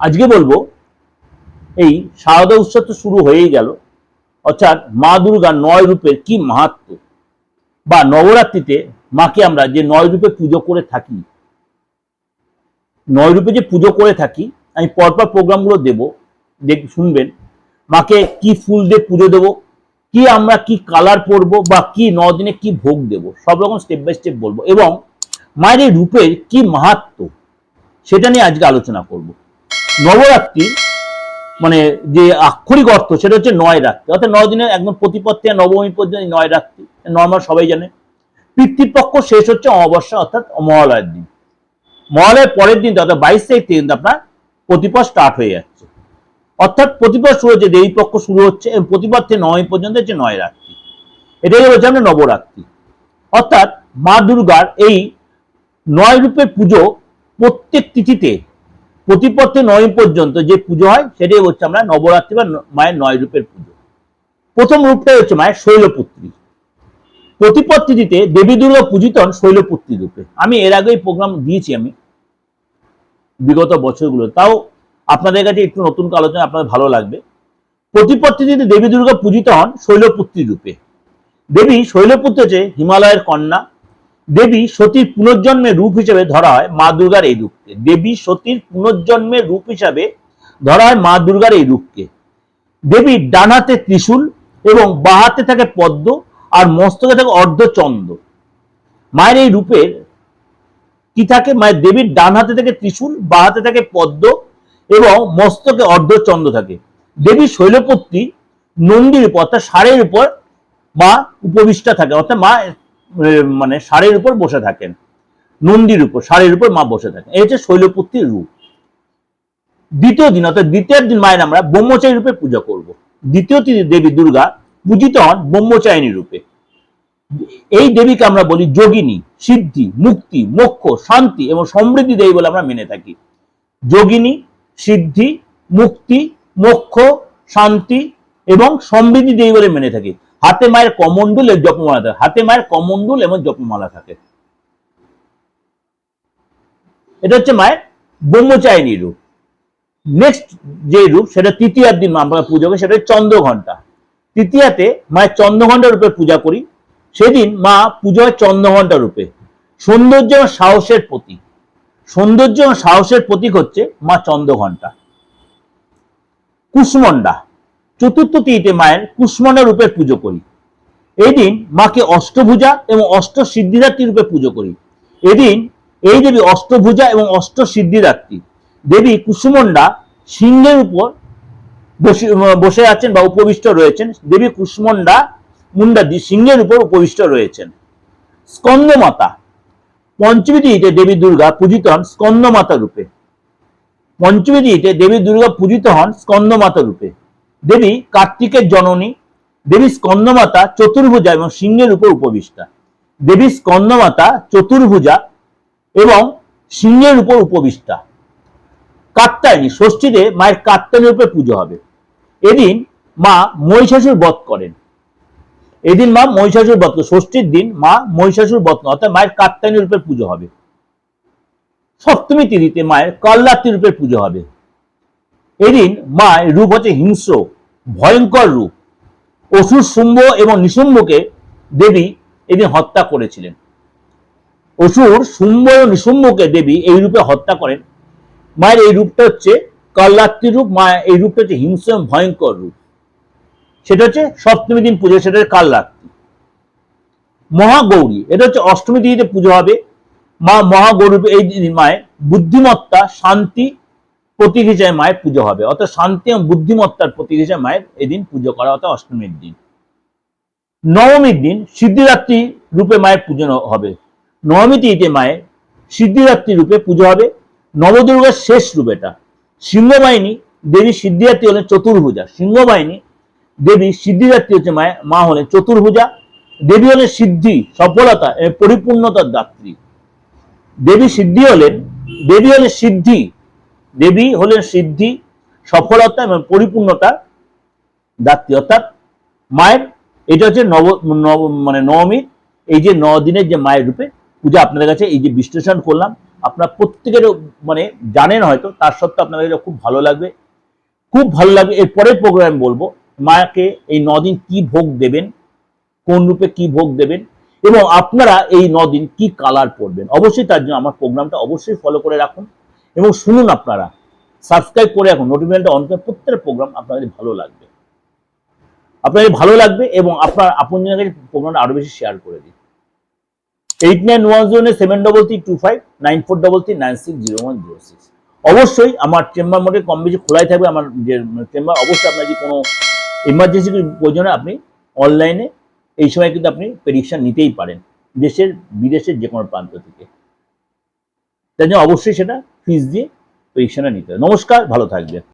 আজকে বলব, এই শারদা উৎসব তো শুরু হয়েই গেল, অর্থাৎ মা দুর্গার নয় রূপের কি মাহাত্ম? বা নবরাত্রিতে মাকে আমরা যে নয় রূপে পুজো করে থাকি, নয় রূপে যে পুজো করে থাকি, আমি পরপর প্রোগ্রামগুলো দেব, দেখ, শুনবেন, মাকে কি ফুল দিয়ে পুজো দেব, কি আমরা কি কালার পরব বা কি ন দিনে কি ভোগ দেব, সব রকম স্টেপ বাই স্টেপ বলব, এবং মায়ের এই রূপের কি মাহাত্ম, সেটা নিয়ে আজকে আলোচনা করব। নবরাত্রি মানে যে আক্ষরিক অর্থ সেটা হচ্ছে নয় রাত্রি অর্থাৎ নয় দিনের একদম প্রতিপদ থেকে নবমী পর্যন্ত নয় রাত্রি নর্মাল সবাই জানে। পিতৃপক্ষ শেষ হচ্ছে অমাবস্যা, অর্থাৎ মহালয়ের দিন। মহালয়ের পরের দিন অর্থাৎ বাইশ তারিখ থেকে কিন্তু আপনার প্রতিপদ স্টার্ট হয়ে যাচ্ছে। অর্থাৎ প্রতিপদ শুরু হচ্ছে, দেবী পক্ষ শুরু হচ্ছে, এবং প্রতিপদ থেকে নয় পর্যন্ত হচ্ছে নয় রাত্রি এটাই হচ্ছে আমরা নবরাত্রি। অর্থাৎ মা দুর্গার এই নয় রূপের পুজো প্রত্যেক তিথিতে প্রতিপত্তি নয় পর্যন্ত যে পুজো হয়, সেটাই হচ্ছে আমরা নবরাত্রি বা মায়ের নয় রূপের পুজো। প্রথম রূপটাই হচ্ছে মায়ের শৈলপুত্রী। প্রতিপদ তিথিতে দেবী দুর্গা পূজিত হন শৈলপুত্রী রূপে। আমি এর আগেই প্রোগ্রাম দিয়েছি আমি, বিগত বছরগুলো। তাও আপনাদের কাছে একটু নতুন আলোচনা, আপনাদের ভালো লাগবে। প্রতিপদ তিথিতে দেবী দুর্গা পূজিত হন শৈলপুত্রী রূপে। দেবী শৈলপুত্র হচ্ছে হিমালয়ের কন্যা। দেবী সতীর পুনর্জন্মের রূপ হিসেবে ধরা হয় মা দুর্গার এই রূপকে দেবী সতীর পুনর্জন্মের রূপ হিসাবে ধরা হয় মা দুর্গার এই রূপকে। দেবীর ডান হাতে ত্রিশূল এবং বাঁ হাতে থাকে পদ্ম আর মস্তকে থাকে অর্ধচন্দ্র। মায়ের এই রূপের কি থাকে? মায়ের দেবীর ডান হাতে থাকে ত্রিশূল বাঁ হাতে থাকে পদ্ম এবং মস্তকে অর্ধচন্দ্র থাকে। দেবী শৈলপত্রী নন্দীর উপর, অর্থাৎ ষাঁড়ের উপর মা উপবিষ্টা থাকে অর্থাৎ মা মানে ষাঁড়ের উপর বসে থাকেন। নন্দীর উপর ষাঁড়ের উপর মা বসে থাকেন। এই হচ্ছে শৈলপুত্রীর রূপ। দ্বিতীয় দিন, অর্থাৎ দ্বিতীয় দিন মায়ের আমরা ব্রহ্মচারী রূপে পূজা করব। দ্বিতীয় তিথি দেবী দুর্গা পূজিত হন ব্রহ্মচারিণী রূপে। এই দেবীকে আমরা বলি যোগিনী, সিদ্ধি, মুক্তি, মোক্ষ, শান্তি এবং সমৃদ্ধি দেবী বলে আমরা মেনে থাকি। যোগিনী, সিদ্ধি, মুক্তি, মোক্ষ, শান্তি এবং সমৃদ্ধি দেবী বলে মেনে থাকি। হাতে মায়ের কমণ্ডল এবং জপমালা থাকে। হাতে মায়ের কমণ্ডল এবং জপমালা থাকে। এটা হচ্ছে মায়ের ব্রহ্মচারিণী রূপ। নেক্সট যে রূপ, সেটা তৃতীয়ার দিন আমরা পুজো করি, সেটা চন্দ্রঘণ্টা। তৃতীয়াতে মায়ের চন্দ্রঘণ্টা রূপে পূজা করি। সেদিন মা পুজো হয় চন্দ্রঘণ্টা রূপে। সৌন্দর্য এবং সাহসের প্রতীক। সৌন্দর্য এবং সাহসের প্রতীক হচ্ছে মা চন্দ্রঘণ্টা। কুষ্মণ্ডা। চতুর্থ তিথিতে মায়ের কুষ্মণ্ডা রূপে পুজো করি। এদিন মাকে অষ্টভুজা এবং অষ্ট সিদ্ধিদাত্রী রূপে পুজো করি। এদিন এই দেবী অষ্টভুজা এবং অষ্ট সিদ্ধিদাত্রী দেবী কুসুমন্ডা সিংহের উপর বসে আছেন বা উপবিষ্ট রয়েছেন। দেবী কুষ্মণ্ডা মুন্ডা সিংহের উপর উপবিষ্ট রয়েছেন। স্কন্দমাতা। পঞ্চমী তিথিতে দেবী দুর্গা পূজিত হন স্কন্দমাতা রূপে। পঞ্চমী তিথিতে দেবী দুর্গা পূজিত হন স্কন্দমাতা রূপে। দেবী কার্তিকের জননী। দেবী স্কন্দমাতা চতুর্ভুজা এবং সিংহের উপর উপবিষ্টা। দেবী স্কন্দমাতা চতুর্ভুজা এবং সিংহের উপর উপবিষ্টা। কাত্তায়নী ষষ্ঠীতে মায়ের কাত্তায়নী রূপে পুজো হবে। এদিন মা মহিষাসুর বধ করেন। এদিন মা মহিষাসুর বধ। ষষ্ঠীর দিন মা মহিষাসুর বধ অর্থাৎ মায়ের কাত্তায়নী রূপে পুজো হবে। সপ্তমী তিথিতে মায়ের কাল্লাত্রী রূপে পুজো হবে। এদিন মায়ের রূপ হচ্ছে হিংস্র, ভয়ঙ্কর রূপ। অসুর, শুম্ভ এবং নিশুম্ভকে দেবী এদিন হত্যা করেছিলেন। অসুর শুম্ভ নিশুম্ভকে দেবী এই রূপে হত্যা করেন। মায়ের এই রূপটা হচ্ছে কাল্লাত্রী রূপ মা এই রূপটা হচ্ছে হিংস্র ভয়ঙ্কর রূপ। সেটা হচ্ছে সপ্তমী দিন পুজো, সেটা হচ্ছে কাল্লাত্রী মহাগৌরী, এটা হচ্ছে অষ্টমী তিথিতে পুজো হবে। মা মহাগৌরী এই মায়ের বুদ্ধিমত্তা, শান্তি প্রতীক হিসেবে মায়ের পুজো হবে। অর্থাৎ শান্তি এবং বুদ্ধিমত্তার প্রতীক হিসেবে মায়ের এই দিন পুজো করা অর্থাৎ অষ্টমীর দিন। নবমীর দিন সিদ্ধিরাত্রি রূপে মায়ের পুজো হবে। নবমী তিথিতে মায়ের সিদ্ধিরাত্রি রূপে পুজো হবে, নবদুর্গার শেষ রূপ এটা। সিংহবাহিনী দেবী সিদ্ধিরাত্রি হলেন চতুর্ভুজা। সিংহবাহিনী দেবী সিদ্ধিরাত্রি হচ্ছে মায়ের মা হলেন চতুর্ভুজা। দেবী হলেন সিদ্ধি, সফলতা পরিপূর্ণতার দাত্রী। দেবী সিদ্ধি হলেন, দেবী হলেন সিদ্ধি। দেবী হলেন সিদ্ধি, সফলতা এবং পরিপূর্ণতা দাত্রী। অর্থাৎ মায়ের, এটা হচ্ছে নব মানে নবমীর, এই যে ন দিনের যে মায়ের রূপে পূজা আপনাদের কাছে, এই যে বিশ্লেষণ করলাম, আপনার প্রত্যেকের মানে জানেন হয়তো, তার সত্ত্বেও আপনাদের এটা খুব ভালো লাগবে। খুব ভালো লাগবে, এর পরের প্রোগ্রাম বলব মাকে এই নদিন কি ভোগ দেবেন, কোন রূপে কি ভোগ দেবেন, এবং আপনারা এই নদিন কি কালার পরবেন। অবশ্যই তার জন্য আমার প্রোগ্রামটা অবশ্যই ফলো করে রাখুন, এবং শুনুন আপনারা। সাবস্ক্রাইব করে রাখুন নোটিফিকেশনটা অন করে প্রত্যেকটা প্রোগ্রাম আপনাদের ভালো লাগবে। আপনাদের ভালো লাগবে, এবং আপনার, আপনজনের কাছে প্রোগ্রামটা আরও বেশি শেয়ার করে দিন। Eight nine one zero seven double three two five nine four double three nine six zero one zero six অবশ্যই আমার চেম্বার মোটে কম বেশি খোলাই থাকবে আমার যে চেম্বার অবশ্যই আপনার যদি কোনো ইমার্জেন্সি প্রয়োজনে আপনি অনলাইনে এই সময় কিন্তু আপনি প্রেডিকশন নিতেই পারেন, দেশের, বিদেশের যে কোনো প্রান্ত থেকে। তাই জন্য অবশ্যই সেটা ফিস দিয়ে প্রেডিকশনটা নিতে হবে। নমস্কার, ভালো থাকবেন।